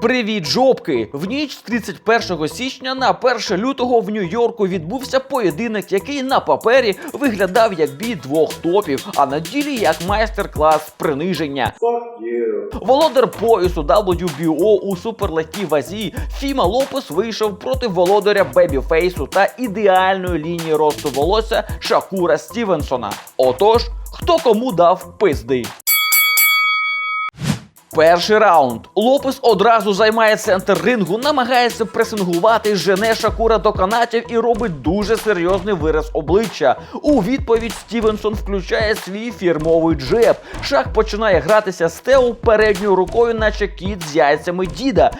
Привіт, жопки! В ніч з 31 січня на 1 лютого в Нью-Йорку відбувся поєдинок, який на папері виглядав як бій двох топів, а на ділі як майстер-клас приниження. Володар поясу WBO у суперлегкій вазі Фіма Лопес вийшов проти володаря Бебіфейсу та ідеальної лінії росту волосся Шакура Стівенсона. Отож, хто кому дав пизди? Перший раунд. Лопес одразу займає центр рингу, намагається пресингувати, жене Шакура до канатів і робить дуже серйозний вираз обличчя. У відповідь Стівенсон включає свій фірмовий джеб. Шах починає гратися з Тео передньою рукою, наче кіт з яйцями діда.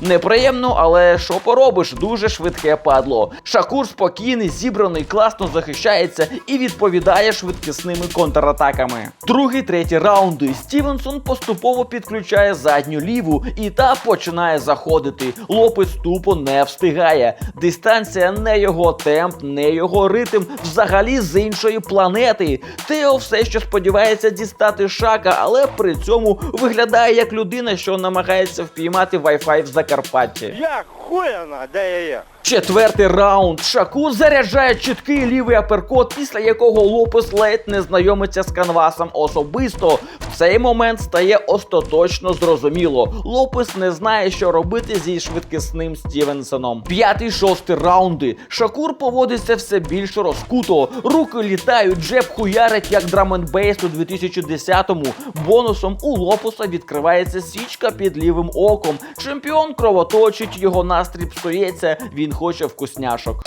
Неприємно, але що поробиш, дуже швидке падло. Шакур спокійний, зібраний, класно захищається і відповідає швидкісними контратаками. Другий, третій раунди. Стівенсон поступово підключає задню ліву, і та починає заходити. Лопес тупо не встигає. Дистанція не його темп, не його ритм, взагалі з іншої планети. Тео все ще сподівається дістати шака, але при цьому виглядає як людина, що намагається впіймати Wi-Fi в Закарпатті. Я хуяна, де я є? Четвертий раунд. Шаку заряджає чіткий лівий аперкот, після якого Лопес ледь не знайомиться з канвасом особисто. В цей момент стає остаточно зрозуміло. Лопес не знає, що робити зі швидкісним Стівенсоном. П'ятий, шостий раунди. Шакур поводиться все більш розкуто. Руки літають, джеб хуярить, як драменбейс у 2010-му. Бонусом у Лопеса відкривається свічка під лівим оком. Чемпіон кровоточить, його настрій псується, він хоче вкусняшок.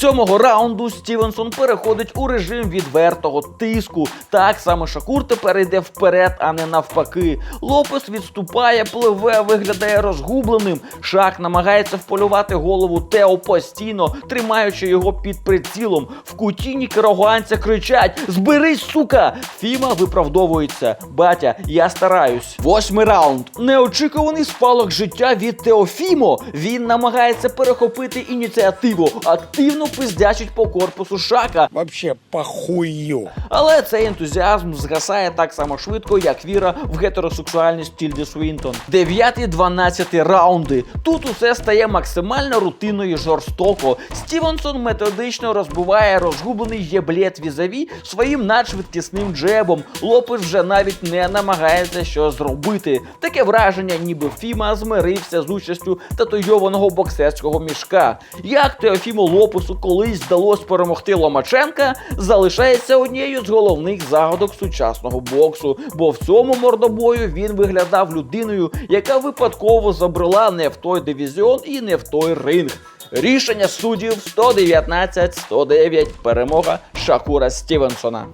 Сьомого раунду Стівенсон переходить у режим відвертого тиску. Так саме Шакур тепер йде вперед, а не навпаки. Лопес відступає, пливе, виглядає розгубленим. Шах намагається вполювати голову Тео постійно, тримаючи його під прицілом. В куті нікарагуанця кричать: Зберись, сука! Фіма виправдовується. Батя, я стараюсь. Восьмий раунд. Неочікуваний спалах життя від Теофімо. Він намагається перехопити ініціативу, активно пиздячить по корпусу шака. Вообще похую. Але цей ентузіазм згасає так само швидко, як віра в гетеросексуальність Тільди Свінтон. 9-12 раунди. Тут усе стає максимально рутинно і жорстоко. Стівенсон методично розбиває розгублений єблет візаві своїм надшвидкісним джебом. Лопес вже навіть не намагається щось зробити. Таке враження, ніби Фіма змирився з участю татуйованого боксерського мішка. Як Теофіму Лопесу колись вдалося перемогти Ломаченка, залишається однією з головних загадок сучасного боксу, бо в цьому мордобою він виглядав людиною, яка випадково забрела не в той дивізіон і не в той ринг. Рішення суддів 119-109. Перемога Шакура Стівенсона.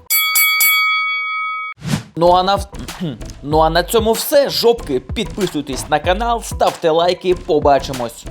Ну а на ну а на цьому все. Жопки. Підписуйтесь на канал, ставте лайки. Побачимось.